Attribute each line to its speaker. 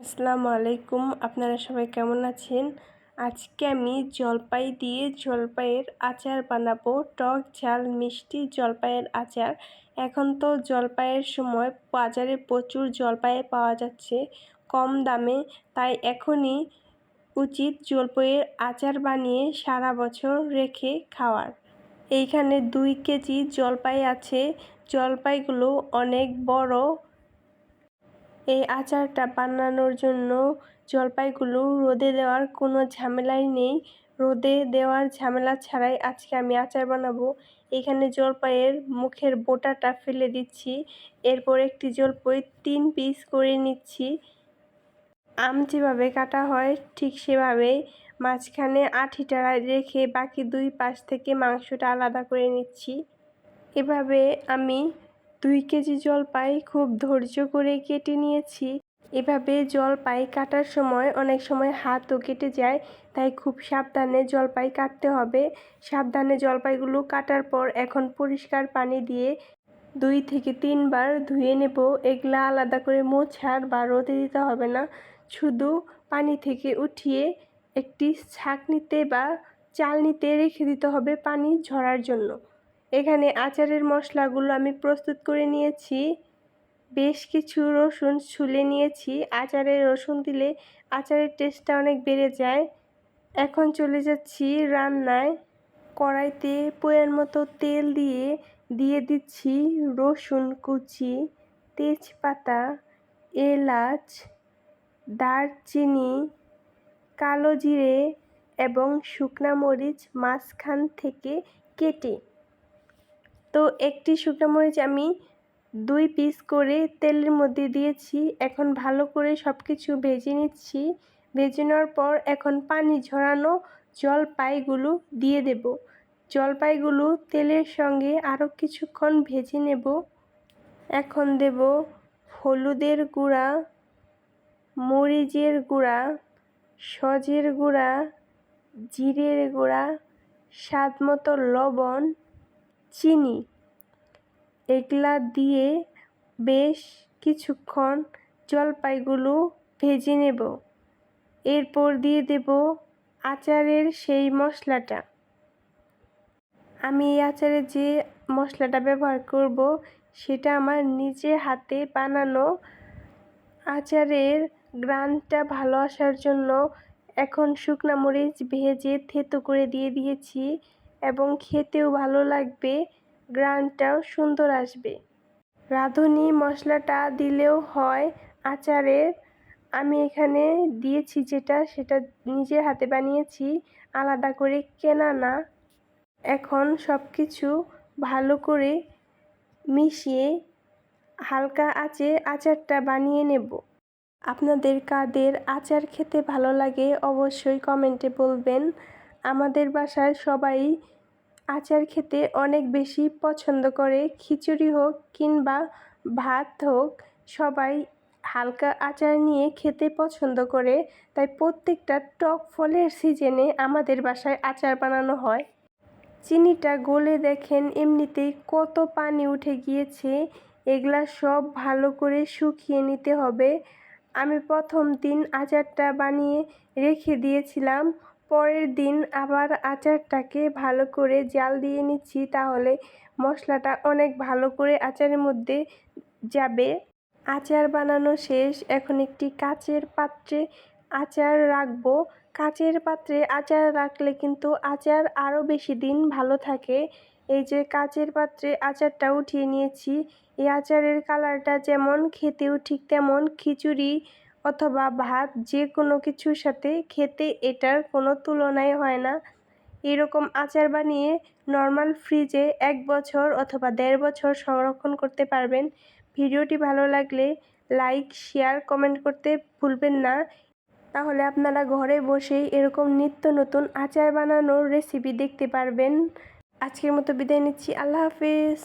Speaker 1: আসসালামু আলাইকুম। আপনারা সবাই কেমন আছেন? আজকে আমি জলপাই দিয়ে জলপাইয়ের আচার বানাবো। টক ঝাল, মিষ্টি জলপাইয়ের আচার। এখন তো জলপাইয়ের সময় বাজারে প্রচুর জলপাই পাওয়া যাচ্ছে, কম দামে। তাই এখনই উচিত জলপাইয়ের আচার বানিয়ে সারা বছর রেখে খাওয়ার। এইখানে দুই কেজি জলপাই আছে। জলপাইগুলো অনেক বড় এই আচারটা বানানোর জন্য জলপাইগুলো রোদে দেওয়ার কোনো ঝামেলাই নেই। রোদে দেওয়ার ঝামেলা ছাড়াই আজকে আমি আচার বানাবো। এখানে জলপাইয়ের মুখের বোটাটা ফেলে দিচ্ছি। এরপর একটি জলপাই তিন পিস করে নিচ্ছি। আম যেভাবে কাটা হয় ঠিক সেভাবে মাঝখানে আঠিটা রেখে বাকি দুই পাশ থেকে মাংসটা আলাদা করে নিচ্ছি। এভাবে আমি দুই কেজি জলপাই খুব ধৈর্য করে কেটে নিয়েছি। এভাবে জলপাই কাটার সময় অনেক সময় হাতও কেটে যায়, তাই খুব সাবধানে জলপাই কাটতে হবে। সাবধানে জলপাইগুলো কাটার পর এখন পরিষ্কার পানি দিয়ে দুই থেকে তিনবার ধুয়ে নেব। এগুলা আলাদা করে মোছার বা রোদে দিতে হবে না। শুধু পানি থেকে উঠিয়ে একটি ছাঁকনিতে বা চালনিতে রেখে দিতে হবে পানি ঝরার জন্য। এখানে আচারের মশলাগুলো আমি প্রস্তুত করে নিয়েছি। বেশ কিছু রসুন ছুলে নিয়েছি। আচারে রসুন দিলে আচারের টেস্টটা অনেক বেড়ে যায়। এখন চলে যাচ্ছি রান্নায়। কড়াইতে পোয়ের মতো তেল দিয়ে দিয়ে দিচ্ছি রসুন কুচি, তেজপাতা, এলাচ, দারচিনি, কালো জিরে এবং শুকনা মরিচ মাঝখান থেকে কেটে তো একটি শুকনো মরিচ আমি দুই পিস করে তেলের মধ্যে দিয়েছি। এখন ভালো করে সব কিছু ভেজে নিচ্ছি। ভেজে নেওয়ার পর এখন পানি ঝরানো জলপাইগুলো দিয়ে দেব। জলপাইগুলো তেলের সঙ্গে আরও কিছুক্ষণ ভেজে নেব। এখন দেব হলুদের গুঁড়া, মরিচের গুঁড়া, সজের গুঁড়া, জিরের গুঁড়া স্বাদ মতো লবণ, চিনি। এগুলা দিয়ে বেশ কিছুক্ষণ জলপাইগুলো ভেজে নেব। এরপর দিয়ে দেব আচারের সেই মশলাটা। আমি এই আচারে যে মশলাটা ব্যবহার করব, সেটা আমার নিজে হাতে বানানো আচারের গ্রানটা ভালো আসার জন্য এখন শুকনা মরিচ ভেজে থেতো করে দিয়ে দিয়েছি এবং খেতেও ভালো লাগবে। গ্রানটাও সুন্দর আসবে। রাঁধুনি মশলাটা দিলেও হয়, আচারের। আমি এখানে দিয়েছি যেটা, সেটা নিজের হাতে বানিয়েছি, আলাদা করে কেনা না। এখন সব কিছু ভালো করে মিশিয়ে হালকা আঁচে আচারটা বানিয়ে নেব। আপনাদের কাদের আচার খেতে ভালো লাগে অবশ্যই কমেন্টে বলবেন। আমাদের বাসায় সবাই আচার খেতে অনেক বেশি পছন্দ করে। খিচুড়ি হোক কিংবা ভাত হোক, সবাই হালকা আচার নিয়ে খেতে পছন্দ করে। তাই প্রত্যেকটা টক ফলের সিজনে আমাদের বাসায় আচার বানানো হয়। চিনিটা গলে দেখেন এমনিতেই কত পানি উঠে গিয়েছে। এগুলা সব ভালো করে শুকিয়ে নিতে হবে। আমি প্রথম দিন আচারটা বানিয়ে রেখে দিয়েছিলাম। পরের দিন আবার আচারটাকে ভালো করে জাল দিয়ে নিচ্ছি, তাহলে মশলাটা অনেক ভালো করে আচারের মধ্যে যাবে। আচার বানানো শেষ। এখন একটি কাচের পাত্রে আচার রাখব। কাচের পাত্রে আচার রাখলে কিন্তু আচার আরও বেশি দিন ভালো থাকে। এই যে কাচের পাত্রে আচারটা উঠিয়ে নিয়েছি, এই আচারের কালারটা যেমন খেতেও ঠিক তেমন খিচুড়ি অথবা ভাত যে কোনো কিছুর সাথে খেতে এটার কোনো তুলনাই হয় না। এরকম আচার বানিয়ে নর্মাল ফ্রিজে এক বছর অথবা দেড় বছর সংরক্ষণ করতে পারবেন। ভিডিওটি ভালো লাগলে লাইক, শেয়ার, কমেন্ট করতে ভুলবেন না। তাহলে আপনারা ঘরে বসেই এরকম নিত্য নতুন আচার বানানোর রেসিপি দেখতে পারবেন। আজকের মতো বিদায় নিচ্ছি। আল্লাহ হাফিজ।